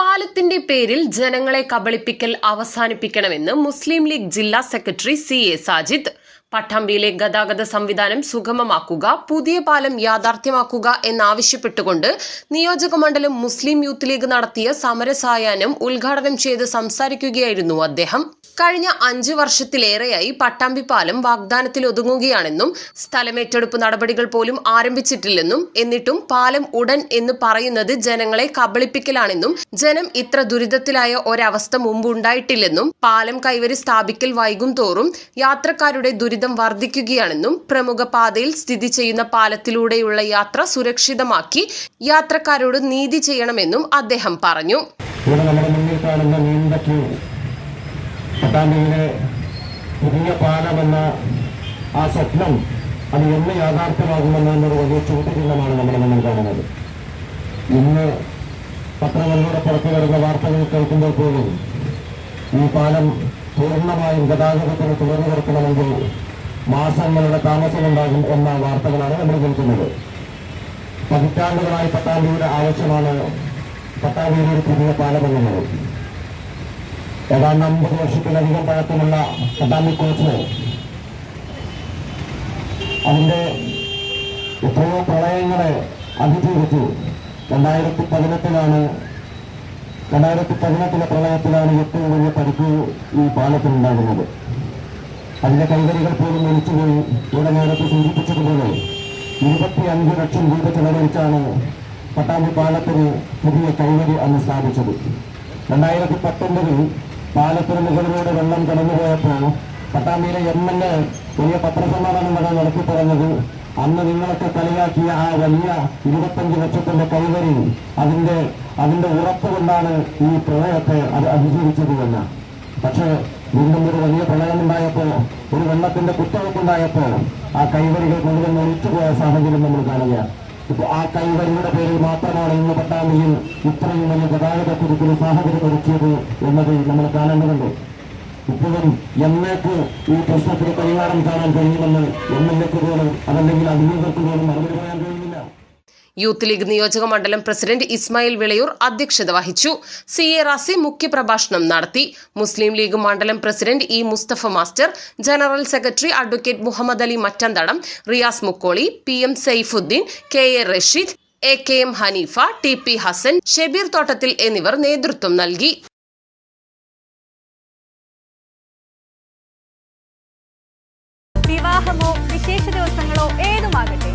പാലത്തിന്റെ പേരിൽ ജനങ്ങളെ കബളിപ്പിക്കൽ അവസാനിപ്പിക്കണമെന്ന് മുസ്ലിം ലീഗ് ജില്ലാ സെക്രട്ടറി സി എ സാജിദ് പട്ടാമ്പിയിലെ ഗതാഗത സംവിധാനം സുഗമമാക്കുക പുതിയ പാലം യാഥാർത്ഥ്യമാക്കുക എന്നാവശ്യപ്പെട്ടുകൊണ്ട് നിയോജക മണ്ഡലം മുസ്ലിം യൂത്ത് ലീഗ് നടത്തിയ സമരസായാഹ്നം ഉദ്ഘാടനം ചെയ്ത് സംസാരിക്കുകയായിരുന്നു അദ്ദേഹം. കഴിഞ്ഞ അഞ്ചു വർഷത്തിലേറെയായി പട്ടാമ്പി പാലം വാഗ്ദാനത്തിൽ ഒതുങ്ങുകയാണെന്നും സ്ഥലമേറ്റെടുപ്പ് നടപടികൾ പോലും ആരംഭിച്ചിട്ടില്ലെന്നും എന്നിട്ടും പാലം ഉടൻ എന്ന് പറയുന്നത് ജനങ്ങളെ കബളിപ്പിക്കലാണെന്നും ജനം ഇത്ര ദുരിതത്തിലായ ഒരവസ്ഥ മുമ്പ് ഉണ്ടായിട്ടില്ലെന്നും പാലം കൈവരി സ്ഥാപിക്കൽ വൈകും തോറും യാത്രക്കാരുടെ ദുരിതം വർദ്ധിക്കുകയാണെന്നും പ്രമുഖ പാതയിൽ സ്ഥിതി ചെയ്യുന്ന പാലത്തിലൂടെയുള്ള യാത്ര സുരക്ഷിതമാക്കി യാത്രക്കാരോട് നീതി ചെയ്യണമെന്നും അദ്ദേഹം പറഞ്ഞു. പുതിയ പാലമെന്ന ആ സ്വപ്നം അത് എന്ന് യാഥാർത്ഥ്യമാകുമെന്ന് എന്നൊരു വലിയ ചോദ്യചിഹ്നമാണ് നമ്മുടെ മുന്നിൽ കാണുന്നത്. ഇന്ന് പത്രങ്ങളിലൂടെ പുറത്തു വരുന്ന വാർത്തകൾ കേൾക്കുമ്പോൾ പോലും ഈ പാലം പൂർണമായും ഗതാഗതത്തിന് തുറന്നു കൊടുക്കണമെങ്കിൽ മാസങ്ങളുടെ താമസമുണ്ടാകും എന്ന വാർത്തകളാണ് നമ്മൾ കേൾക്കുന്നത്. പതിറ്റാണ്ടുകളായി പട്ടാമ്പിയുടെ ആവശ്യമാണ് പട്ടാമ്പിയുടെ ഒരു പുതിയ പാലം എന്നുള്ളത് ഏതാണ്ട് അമ്പത് വർഷത്തിലധികം പഴക്കമുള്ള പട്ടാമ്പി കോച്ച് അതിന്റെ എത്രയോ പ്രളയങ്ങളെ അതിജീവിച്ചു. രണ്ടായിരത്തി പതിനെട്ടിലാണ് രണ്ടായിരത്തി പതിനെട്ടിലെ പ്രളയത്തിലാണ് ഏറ്റവും വലിയ പരിക്ക് ഈ പാലത്തിനുണ്ടാകുന്നത്. അതിന്റെ കൈവരികൾ പോലും ഒലിച്ചുപോയി. ഇവിടെ നേരത്തെ സൂചിപ്പിച്ചതുപോലെ ഇരുപത്തി അഞ്ച് ലക്ഷം രൂപ ചെലവഴിച്ചാണ് പട്ടാമ്പി പാലത്തിന് പുതിയ കൈവരി അന്ന് സ്ഥാപിച്ചത്. രണ്ടായിരത്തി പത്തൊമ്പതിൽ പാലത്തിന് മുകളിലൂടെ വെള്ളം കടന്നുപോയപ്പോൾ പട്ടാമ്പിയിലെ എം എൽ എ വലിയ പത്രസമ്മേളനം വരെ നടത്തി പറഞ്ഞത് അന്ന് നിങ്ങളൊക്കെ കളിയാക്കിയ ആ വലിയ ഇരുപത്തഞ്ച് ലക്ഷത്തിന്റെ കൈവരി അതിന്റെ അതിന്റെ ഉറപ്പ് കൊണ്ടാണ് ഈ പ്രളയത്തെ അത് അതിജീവിച്ചത് എന്ന്. പക്ഷേ വീണ്ടും ഒരു വലിയ പ്രളയമുണ്ടായപ്പോ ഒരു വെള്ളത്തിന്റെ കുത്തവയ്പ്പുണ്ടായപ്പോ ആ കൈവരികൾ മുഴുവൻ ഒഴിച്ചുപോയ സാഹചര്യം നമ്മൾ കാണുകയാണ്. ഇപ്പൊ ആ കൈവരിയുടെ പേരിൽ മാത്രമാണ് ഇന്ന് പട്ടാമ്പിയിൽ ഇത്രയും വലിയ ഗതാഗത കുരുക്കിന് സാഹചര്യം ഒരുക്കിയത് എന്നത് നമ്മൾ കാണേണ്ടതുണ്ട്. ഇപ്പോഴും എന്നേക്ക് ഈ പ്രശ്നത്തിന് പരിഹാരം കാണാൻ കഴിയുമെന്ന് എം എൽ എക്ക് പോലും അതല്ലെങ്കിൽ അധികൃതർക്ക് പോലും മറുപടി പറയാൻ കഴിയുന്നില്ല. യൂത്ത് ലീഗ് നിയോജക മണ്ഡലം പ്രസിഡന്റ് ഇസ്മായിൽ വിളയൂർ അധ്യക്ഷത വഹിച്ചു. സി എ റാസി മുഖ്യപ്രഭാഷണം നടത്തി. മുസ്ലിം ലീഗ് മണ്ഡലം president E Musthafa master general secretary advocate Muhammad Ali Mattanthadam Riyas Mukkoli P M Saifuddin K A Rasheed A K M Hanifa T P Hassan Shebeer Thottathil എന്നിവർ നേതൃത്വം നൽകി. വിവാഹമോ വിശേഷ ദിവസങ്ങളോ ഏതുമാകട്ടെ?